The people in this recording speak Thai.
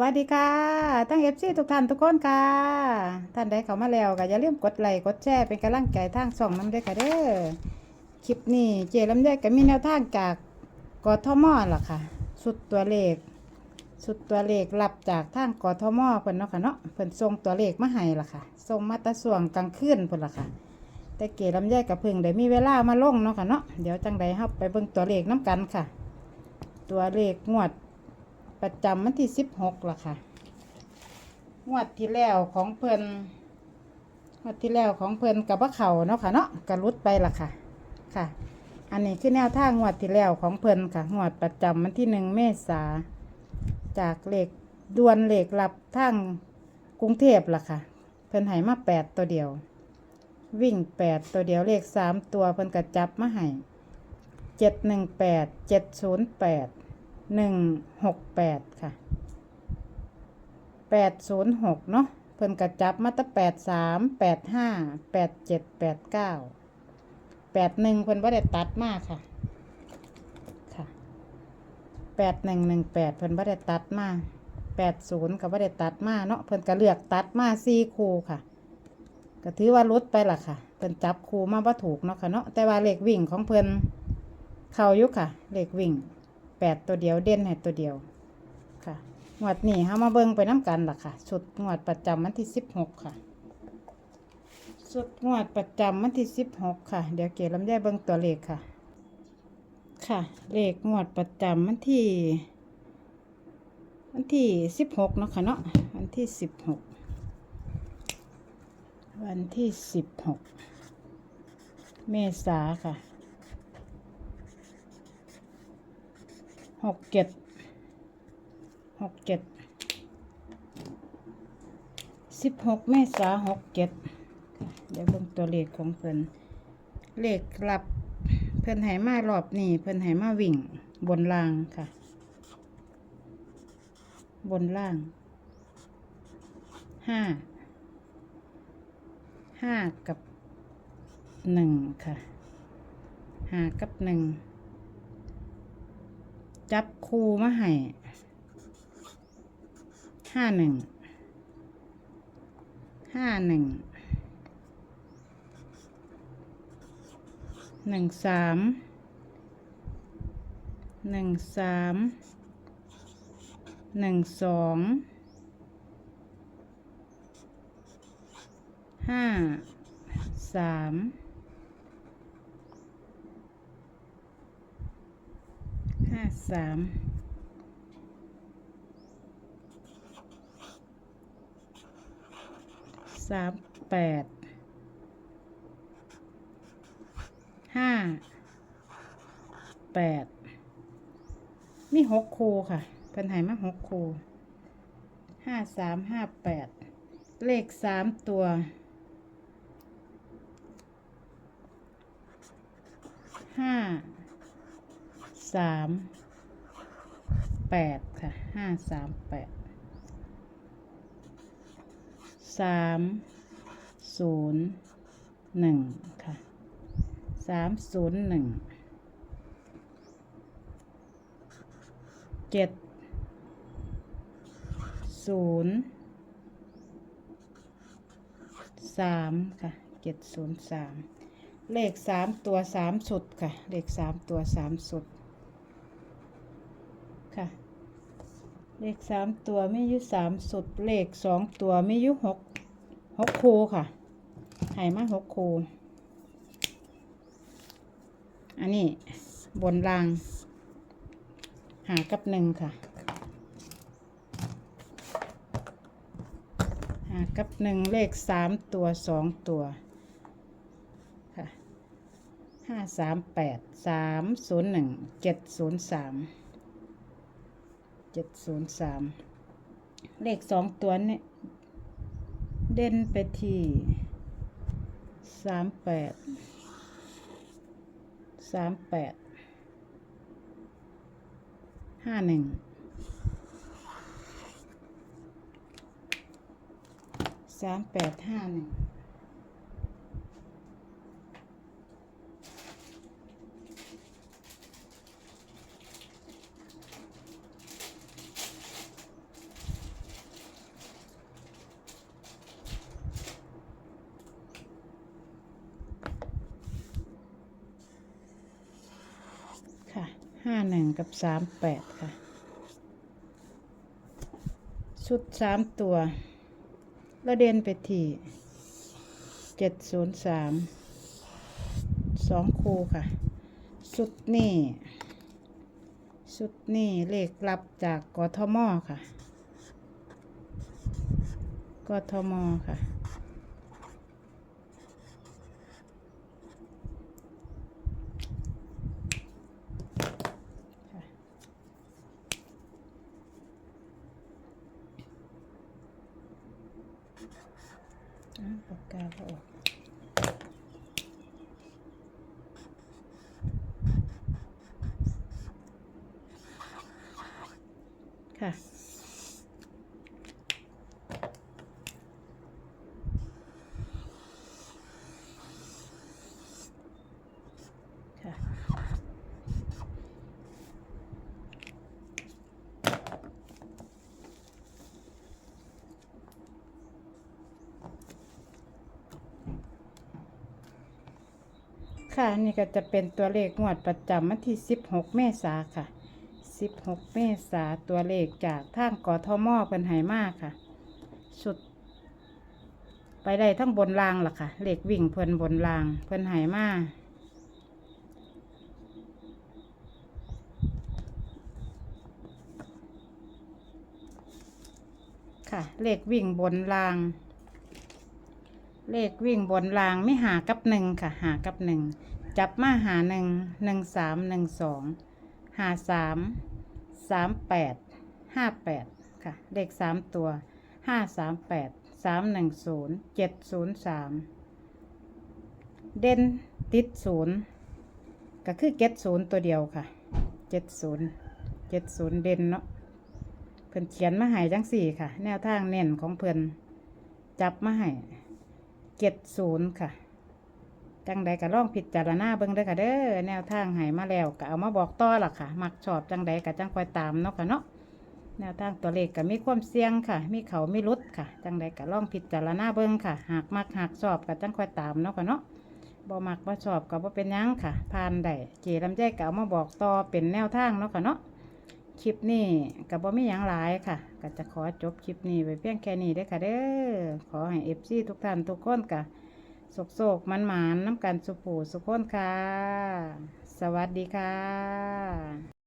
วัสดีค่ะ ทั้งเอฟซีทุกท่านทุกคนค่ะ ท่านใดเข้ามาแล้วก็อย่าลืมกดไลค์กดแชร์เป็นกำลังใจทางช่องน้ำด้วยค่ะเด้อ คลิปนี้เจลำไยก็มีแนวทางจากกทมล่ะค่ะ สุดตัวเลข สุดตัวเลขรับจากทางกทมเพิ่นเนาะค่ะเนาะ เพิ่นส่งตัวเลขมาให้ล่ะค่ะ ส่งมาตะส่วงกลางคืนเพิ่นล่ะค่ะ แต่เกลำไยกับเพิ่งได้มีเวลามาลงเนาะค่ะเนาะ เดี๋ยวจังใดเฮาไปเบิ่งตัวเลขน้กันค่ะ ตัวเลขงวด ประจำวันที่สิบหกล่ะค่ะ งวดที่แล้วของเพิ่นงวดที่แล้วของเพิ่นกับว่าเขาเนาะค่ะเนาะกระลุดไปล่ะค่ะ ค่ะ อันนี้คือแนวทางงวดที่แล้วของเพิ่นค่ะงวดประจำวันที่หนึ่งเมษาจากเหลขดวนเหลขรับทางกรุงเทพล่ะค่ะ เพิ่นให้มาแปดตัวเดียว วิ่งแปดตัวเดียวเลขสามตัวเพิ่นกระจับมาให้เจ็ดหนึ่งแปดเจ็ดศูนย์แปด หนึ่งหกแปดค่ะแปดศูนย์หกเนาะเพิ่นกระจับมาตั้งแปดสามแปดห้าแปดเจ็ดแปดเก้าแปดหนึ่งเพิ่นว่าได้ตัดมากค่ะค่ะแปดหนึ่งหนึ่งแปดเพิ่นว่าได้ตัดมากแปดศูนย์ก็ว่าได้ตัดมาเนาะเพิ่นก็เลือกตัดมาสี่คูค่ะก็ถือว่าลดไปล่ะค่ะ เพิ่นจับคูมาว่าถูกเนาะค่ะเนาะแต่ว่าเลขวิ่งของเพิ่นเข้าอยู่ค่ะ เลขวิ่ง แปดตัวเดียวเด่นให้ตัวเดียวค่ะงวดนี้เฮามาเบิ่งไปน้ำกันล่ะค่ะสุดงวดประจำวันที่สิบหกค่ะสุดงวดประจำวันที่สิบหกค่ะ เดี๋ยวเก๋ลำไยเบิ่งตัวเลขค่ะ ค่ะ เลขงวดประจำวันที่วันที่สิบหกเนาะค่ะเนาะวันที่สิบหกวันที่สิบหกเมษาค่ะ หกเจ็ดหกเจ็ดสิบหกเมษาหกเจ็ดเดี๋ยวเบิ่งตัวเลขของเพิ่นเลขกลับเพิ่นให้มารอบนี้เพิ่นให้มาวิ่ง บนล่างค่ะ บนล่างห้าห้ากับหนึ่งค่ะห้ากับหนึ่ง จับคูมาให้ห้าหนึ่งห้าหนึ่งหนึ่งสามหนึ่งสามหนึ่งสองห้าสาม ห้าสามสามแปดห้าแปดมีหกคูค่ะเพิ่นใหายมาหกคูห้าสามห้าแปดเลขสามตัวห้า สามแปดค่ะห้าสามแปดสามศูนย์หนึ่งค่ะสามศูนย์หนึ่งเจ็ดศูนย์สามค่ะเจ็ดศูนย์สามเลขสามตัวสามสุดค่ะ เลขสามตัวสามสุด ค่ะ เลขสามตัวไม่ยุสามสุดเลขสองตัวไม่ยุหกหกคูค่ะใหายมาหกคูอันนี้บนราง หากับหนึ่งค่ะ หากับหนึ่งเลขสามตัวสองตัวค่ะห้าสามแปดสามศูนย์หนึ่งเจ็ดศูนย์สาม เจ็ดศูนย์สามเลขสองตัวเนี่ยเด่นไปที่สามแปดสามแปดห้าหนึ่งสามแปดห้าหนึ่ง ค่ะ ห้าหนึ่งกับสามแปดค่ะ ชุดสามตัวแล้วเด่นไปที่เจ็ดศูนย์สามสองคู่ค่ะ ชุดนี้ชุดนี้เลขรับจากกทมค่ะ กทมค่ะ อ้าวปากกาก็ออกค่ะค่ะ ค่ะนี่ก็จะเป็นตัวเลขงวดประจำวันที่ 16 เมษาค่ะ 16 เมษาตัวเลขจากทางกอทมเป็นไหมากค่ะสุด ไปได้ทั้งบนรางล่ะค่ะ เลขวิ่งเพิ่นบนราง เพิ่นไหมาค่ะ เลขวิ่งบนราง เลขวิ่งบนรางไม่หากับหนึ่งค่ะ หากับหนึ่งจับมาหาหนึ่งหนึ่งสามหนึ่งสองหาสามสามแปดห้าแปดค่ะเลขสามตัวห้าสามแปดสามหนึ่งศูนย์เจ็ดศูนย์สามเด่นติดศูนย์ก็คือเจ็ดศูนย์ตัวเดียวค่ะเจ็ดศูนย์เจ็ดศูนย์เด่นเนาะเพิ่นเขียนมาให้จังสี่ค่ะ แนวทางเน้นของเพิ่นจับมาให้ เจ็ดศูนย์ค่ะ จังใดก็ลองพิดจารณาเบิ่งเด้อค่ะเด้อแนวทางให้มาแล้วก็เอามาบอกต่อล่ะค่ะ มักชอบจังใดก็จังคอยตามเนาะค่ะเนาะแนวทางตัวเลขก็มีความเสี่ยงค่ะ มีเขามีรุดค่ะ จังใดก็ลองพิดจารณาเบิ่งค่ะ หากมักหากชอบก็จังคอยตามเนาะค่ะเนาะบ่มักบ่ชอบก็บ่เป็นยังค่ะผ่านได้เจลำใจก็เอามาบอกต่อเป็นแนวทางเนาะค่ะเนาะ คลิปนี้กับ่มีอยังหลายค่ะ ก็จะขอจบคลิปนี้ไปเพียงแค่นี้ได้ค่ะเด้อขอให้เอฟซีทุกท่านทุกคนก็โศกโศกมันหมานน้ำกันสุผูสุขคนค่ะ สวัสดีค่ะ